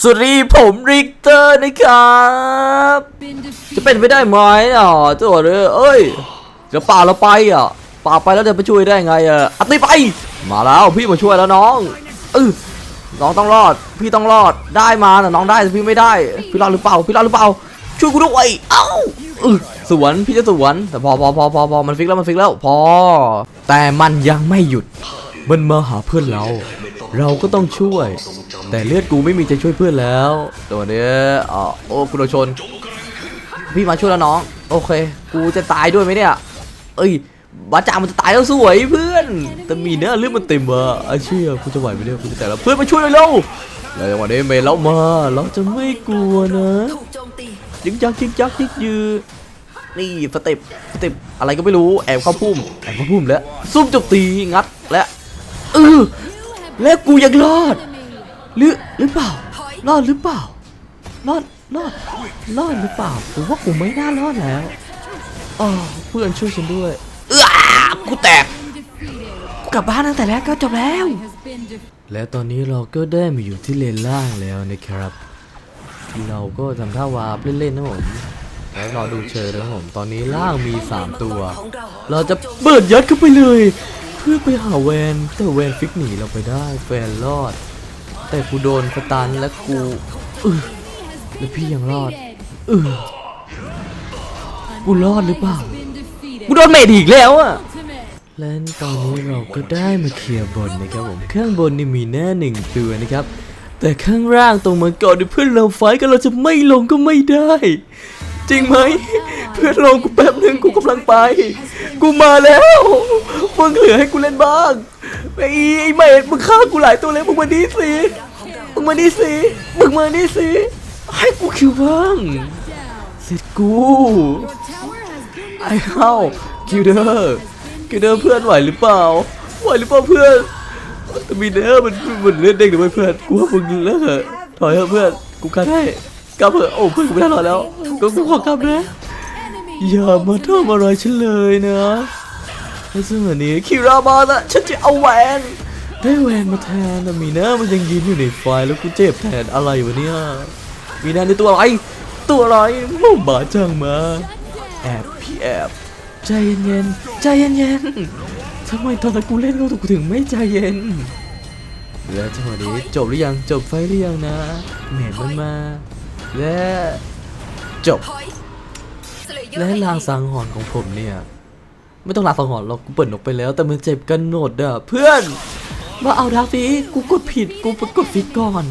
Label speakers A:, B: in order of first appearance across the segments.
A: สวัสดีผมริกเตอร์นะครับ จะเป็นไปได้ไหมอะตัวเด้อเอ้ยจะป่าเราไปอะป่าไปแล้วจะไปช่วยได้ไงอะอัตติไป มาแล้วพี่มาช่วยแล้วน้องเออน้องต้องรอด พี่ต้องรอดได้มาแต่น้องได้แต่พี่ไม่ได้ พี่รอดหรือเปล่า พี่รอดหรือเปล่า ช่วยกูด้วยเอ้าสวนพี่จะสวนแต่พอพอพอพอพอมันฟิกแล้วมันฟิกแล้ว พอ แต่มันยังไม่หยุดมันมาหาเพื่อนเรา เราก็ต้องช่วย แต่เลือดกูไม่มีจะช่วยเพื่อนแล้ว ตัวเนี้ยอ๋อโอ้กูโดนชน พี่มาช่วยแล้วน้อง โอเค กูจะตายด้วยไหมเนี่ย เอ้ยบาจามันจะตายแล้วสวยเพื่อน แต่มีเนื้อเลือดมันเต็มอะไอ้เชี่ยกูจะไหวไหมเนี่ยกูจะแต่แล้วเพื่อนมาช่วยเลยเร็วแล้วจังหวะนี้เมย์แล้วมาเราจะไม่กลัวนะ
B: ถูกโจมตี
A: ยึกยักยึกยักยึกยือนี่สเต็ปสเต็ปอะไรก็ไม่รู้แอบเข้าพุ่มแอบเข้าพุ่มแล้วซุ่มจบตีงัดและเออ และกูยังรอด หรือหรือเปล่า รอดหรือเปล่า รอดรอดรอดหรือเปล่าผมว่ากูไม่น่ารอดแล้วอ๋อเพื่อนช่วยฉันด้วยเออกูแตกกูกลับบ้านตั้งแต่แรกก็จบแล้ว และตอนนี้เราก็ได้มาอยู่ที่เลนล่างแล้วนะครับ เราก็ทำท่าวาร์ปเล่นๆนะผมแล้วรอดูเชิญนะผม ตอนนี้ล่างมี 3 ตัว
B: เรา
A: เราจะเปิดยัดเข้าไปเลย เพื่อไปหาแวนแต่แวนฟิกหนีเราไปได้แฟนรอด แต่กูโดนสตันและกูเออแล้วพี่ยังรอดเออกูรอดหรือเปล่ากูโดนเมดอีกแล้วอะและตอนนี้เราก็ได้มาเคลียร์บนนะครับผมข้างบนนี่มีแน่หนึ่งตัวนะครับ แต่ข้างล่างตรงมังกรที่เพื่อนเราไฟกันเราจะไม่ลงก็ไม่ได้ จริงไหม เพื่อนลงกูแป๊บนึงกูกำลังไป กูมาแล้วมึงเหลือให้กูเล่นบ้างไอ้ไอ้เมดมึงฆ่ากูหลายตัวเลยมึงมาดีสิมึงมาดีสิมึงมาดีสิให้กูคิวบ้างเสร็จกูไอ้เอ้าคิวเดอร์คิวเดอร์เพื่อนไหวหรือเปล่าไหวหรือเปล่าเพื่อนแต่มีเดอร์มันมันเล่นเด็กหรือไม่เพื่อนกูว่ามึงเลิกเถอะถอยเถอะเพื่อนกูกันให้กลับเถอะโอ้เพื่อนกูไม่ได้รอแล้วก็กูขอกลับนะ อย่ามาทำอะไรฉันเลยนะในสมัยนี้คิรามาละฉันจะเอาแหวนได้แหวนมาแทนแต่มีเนอร์มันยังยืนอยู่ในไฟแล้วกูเจ็บแทนอะไรวะเนี่ยมีเนอร์ในตัวอะไรตัวอะไรมุ่งบาจังมาแอบพี่แอบใจเย็นๆใจเย็นๆทำไมตอนกูเล่นกูถึงไม่ใจเย็นแล้วจังหวะนี้จบหรือยังจบไฟหรือยังนะเหม็นมันมาและจบ และ
B: ให้
A: ลาง
B: ที
A: สังหรณ์ของผมเนี่ย ไม่ต้องลางสังหรณ์หรอกกูเปิดนกไปแล้ว แต่มันเจ็บกันโหนดอะเพื่อนมาเอาดาฟีกูกดผิดกูไปกดฟิกก่อน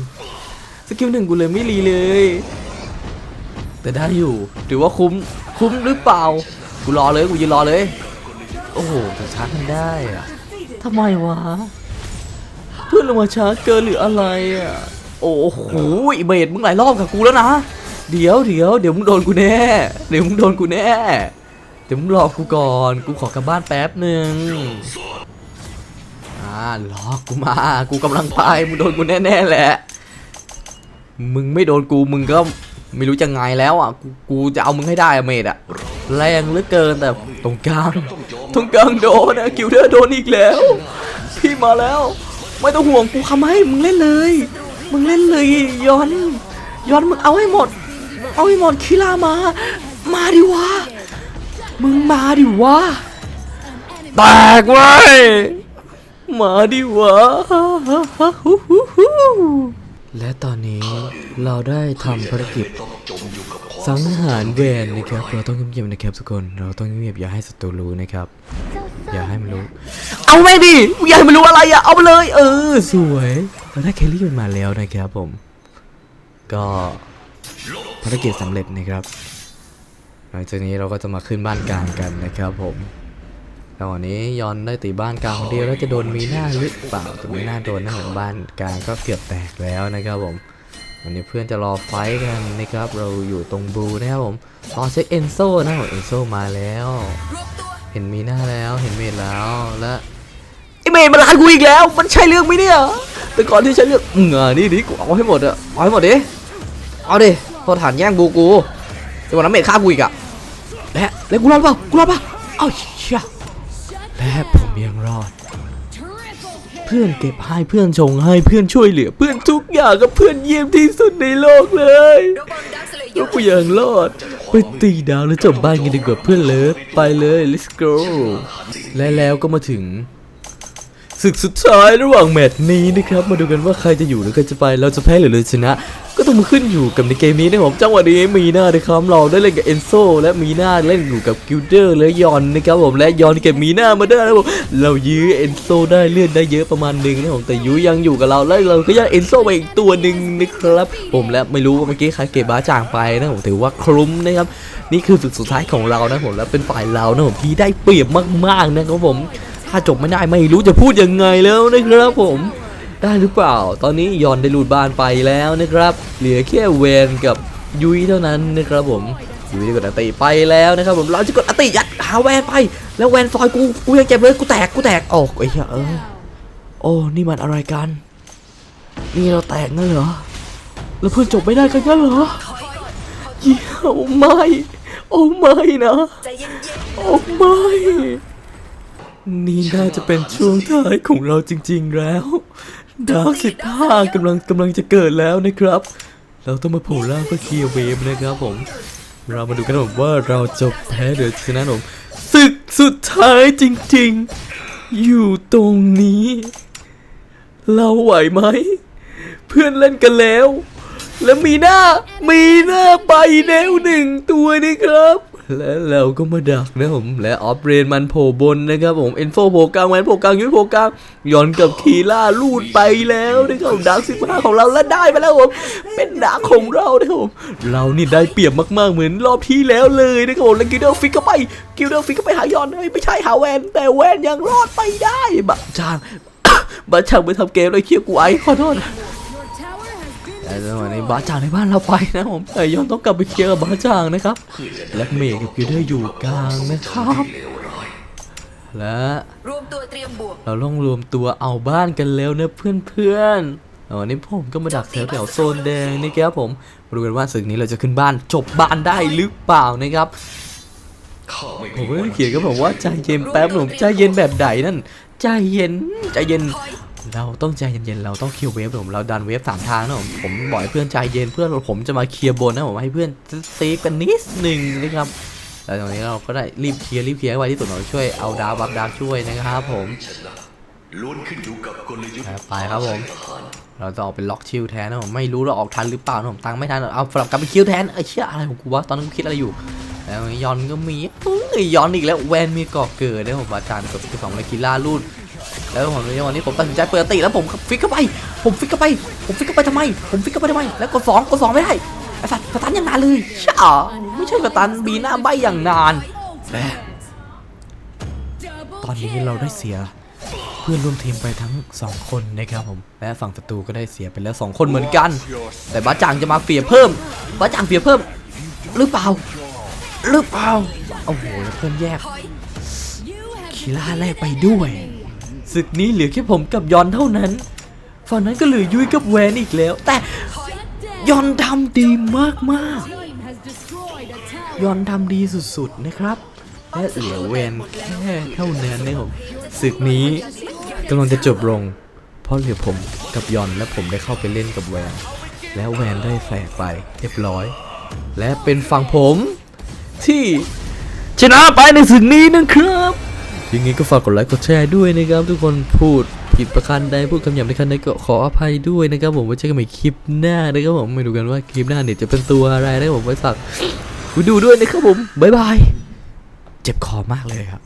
A: สกิลหนึ่งกูเลยไม่รีเลย แต่ได้อยู่ถือว่าคุ้มคุ้มหรือเปล่า กูรอเลยกูยืนรอเลย โอ้โหแต่ช้ากันได้อะทำไมวะเพื่อนลงมาช้าเกินหรืออะไรอะโอ้โหเบดมึงหลายรอบกับกูแล้วนะ เดี๋ยวเดี๋ยวเดี๋ยวมึงโดนกูแน่เดี๋ยวมึงโดนกูแน่เดี๋ยวมึงรอกูก่อนกูขอกลับบ้านแป๊บหนึ่งอ่ารอกูมากูกำลังไปมึงโดนกูแน่ๆแหละมึงไม่โดนกูมึงก็ไม่รู้จะไงแล้วอะกูกูจะเอามึงให้ได้อะเมดอะแรงเหลือเกินแต่ตรงกลางตรงกลางโดนนะคิวเดอร์โดนอีกแล้ว พี่มาแล้ว ไม่ต้องห่วงกูทำให้มึงเล่นเลย มึงเล่นเลยย้อนย้อนมึงเอาให้หมด เอาให้หมดคิลามา มาดิวะ มึงมาดิวะ แตกเว้ย มาดิวะ และตอนนี้เราได้ทำภารกิจสังหารแวนนะครับ เราต้องเงียบๆนะครับทุกคน เราต้องเงียบอย่าให้ศัตรูรู้นะครับ อย่าให้มันรู้ เอาไม่ดิอย่าให้มันรู้อะไรอะเอาไปเลย เออ สวยเราได้แคลรี่มันมาแล้วนะครับผม ก็ ภารกิจสำเร็จนะครับหลังจากนี้เราก็จะมาขึ้นบ้านกลางกันนะครับผมแล้ววันนี้ยอนได้ตีบ้านกลางคนเดียวแล้วจะโดนมีหน้าหรือเปล่าแต่มีหน้าโดนนะผมบ้านกลางก็เกือบแตกแล้วนะครับผมวันนี้เพื่อนจะรอไฟท์กันนะครับ เราอยู่ตรงบูนะครับผมรอเช็คเอนโซนะครับเอนโซมาแล้ว เห็นมีหน้าแล้วเห็นเมดแล้วและไอเมดมันลานกูอีกแล้ว มันใช่เรื่องไหมเนี่ยแต่ก่อนที่ฉันเลือกอืมอ่นี่ดิกูเอาให้หมดอะเอาให้หมดดิเอาดิ โทษฐานแย่งบูกูแต่วันนั้นเมดฆ่ากูอีกอะและและกูรอดเปล่ากูรอดเปล่าเอ้าเชี่ยและผมยังรอดพพื่อนเก็บให้เพื่อนชงให้เพื่อนช่วยเหลือ เพื่อนทุกอย่างกับเพื่อนเยี่ยมที่สุดในโลกเลยแล้วกูยังรอดไปตีดาวแล้วจบบ้านกันดีกว่าเพื่อนเลิฟไปเลย let's go และแล้วก็มาถึง ศึกสุดท้ายระหว่างแมตช์นี้นะครับ มาดูกันว่าใครจะอยู่หรือใครจะไป เราจะแพ้หรือเราชนะ ก็ต้องมาขึ้นอยู่กับในเกมนี้นะครับผมจังหวะนี้มีหน้านะครับเราได้เล่นกับเอนโซและมีหน้าเล่นอยู่กับกิลเดอร์และยอนนะครับผมและยอนเก็บมีหน้ามาได้นะผมเรายื้อเอนโซได้เลื่อนได้เยอะประมาณหนึ่งนะครับผมแต่ยุยังอยู่กับเราและเราก็ยังเอนโซไปอีกตัวหนึ่งนะครับ ผมและไม่รู้ว่าเมื่อกี้ใครเก็บบ้าจ่างไปนะผมถือว่าคลุ้มนะครับนี่คือศึกสุดท้ายของเรานะผมและเป็นฝ่ายเรานะผมที่ได้เปรียบมากๆนะครับผม ถ้าจบไม่ได้ไม่รู้จะพูดยังไงแล้วนะครับผมได้หรือเปล่า ตอนนี้ยอนได้หลุดบ้านไปแล้วนะครับ เหลือแค่เวนกับยุ้ยเท่านั้นนะครับผมยุ้ยกดอติไปแล้วนะครับผมเราจะกดอติยัดหาแวนไป แล้วแวนซอยกูกูยังเจ็บเลยกูแตกกูแตกออกไอ้เหี้ยเออโอ้นี่มันอะไรกัน นี่เราแตกงั้นเหรอแล้วเพื่อนจบไม่ได้กันงั้นเหรอเหี้ยโอ้ไม่โอ้ไม่นะโอ้ไม่ นี่น่าจะเป็นช่วงท้ายของเราจริง ๆ แล้วดาวสิบห้ากำลังกำลังจะเกิดแล้วนะครับ เราต้องมาโผล่ล่างเพื่อเคลียร์เวฟนะครับผม เรามาดูกันผมว่าเราจะแพ้หรือชนะผมศึกสุดท้ายจริง ๆ อยู่ตรงนี้ เราไหวไหม เพื่อนเล่นกันแล้ว แล้วมีหน้า มีหน้าไปแล้วหนึ่งตัวนี่ครับ และเราก็มาดักนะผม และออฟเรนมันโผล่บนนะครับผม เอ็นโฟโผล่กลางแวนโผล่กลางยุ้ยโผล่กลางย้อนกับคีล่าลูดไปแล้วนะครับดักสิบห้าของเราและได้ไปแล้วผม เป็นดักของเรานะครับผม เรานี่ได้เปรียบมากๆเหมือนรอบที่แล้วเลยนะครับผม แล้วกิลเดอร์ฟิกเข้าไป กิลเดอร์ฟิกเข้าไปหายอนเอ้ยไม่ใช่หาแวนแต่แวนยังรอดไปได้บะจางบะจางไปทำเกมเลยเคียกูไอขอโทษ แต่จังหวะนี้บาจางในบ้านเราไปนะผมแต่ยอนต้องกลับไปเคลียร์กับบาจางนะครับ และเมย์กับกิลเดอร์อยู่กลางนะครับ และ
B: รวมตัวเตรียมบวก
A: เราต้องรวมตัวเอาบ้านกันแล้วนะเพื่อนๆเอาวันนี้ผมก็มาดักแถวแถวๆโซนแดงนี่ครับผมมาดูกันว่าศึกนี้เราจะขึ้นบ้านจบบ้านได้หรือเปล่านะครับผมไม่ได้เขียนก็บอกว่าใจเย็นแป๊บผมใจเย็นแบบไหนนั่นใจเย็นใจเย็น เราต้องใจเย็นๆ เราต้องเคลียร์เวฟผม เราดันเวฟสามทางนะผม ผมบอกให้เพื่อนใจเย็นเพื่อนผมจะมาเคลียร์บนนะผมให้เพื่อนซีฟกันนิดหนึ่งนะครับแล้วตรงนี้เราก็ได้รีบเคลียร์รีบเคลียร์ให้ไวที่สุดหน่อยช่วยเอาดาวบัฟดาวช่วยนะครับผม
C: ล้วนขึ้นอยู่กับกลยุทธ์
A: อะไปครับผม เราจะออกเป็นล็อกชิลแทนนะผมไม่รู้เราออกทันหรือเปล่านะผมตังค์ไม่ทันเอาสลับกลับไปคิวแทนไอ้เชี่ยอะไรของกูวะตอนนั้นกูคิดอะไรอยู่แล้วยอนก็มีเอ้ยยอนอีกแล้วแวนมีก่อเกิดนะผมอาจารย์กับสองเลกิล่ารูด แล้วผมในวันนี้ผมตัดสินใจเปิดติแล้วผมฟิกเข้าไป ผมฟิกเข้าไป ผมฟิกเข้าไปทำไม ผมฟิกเข้าไปทำไม แล้วกดสองกดสองไม่ได้ ไอ้สัตว์สตันอย่างนานเลยใช่เหรอไม่ใช่สตันบีหน้าใบอย่างนานและตอนนี้เราได้เสียเพื่อนร่วมทีมไปทั้งสองคนนะครับผมและฝั่งศัตรูก็ได้เสียไปแล้วสองคนเหมือนกัน แต่บ้าจังจะมาเฟียเพิ่มบ้าจังเฟียเพิ่ม หรือเปล่า หรือเปล่า โอ้โหแล้วเพื่อนแยกคีล่าแลกไปด้วย ศึกนี้เหลือแค่ผมกับยอนเท่านั้น ฝั่งนั้นก็เหลือยุ้ยกับแวนอีกแล้ว แต่ยอนทำดีมากๆยอนทำดีสุดๆนะครับ และเหลือแวนแค่เท่านั้นนะผมศึกนี้กำลังจะจบลง เพราะเหลือผมกับยอนและผมได้เข้าไปเล่นกับแวน แล้วแวนได้แฝกไปเรียบร้อย และเป็นฝั่งผมที่ชนะไปในศึกนี้นะครับ ยังไงก็ฝากกดไลค์กดแชร์ด้วยนะครับทุกคนพูดผิดประการใดพูดคำหยาบในคันใดก็ขออภัยด้วยนะครับผมไว้เจอกันใหม่คลิปหน้านะครับผมไม่ดูกันว่าคลิปหน้าเนี่ยจะเป็นตัวอะไรนะครับผมไว้ฝากไปดูด้วยนะครับผมบ๊ายบายเจ็บคอมากเลยครับ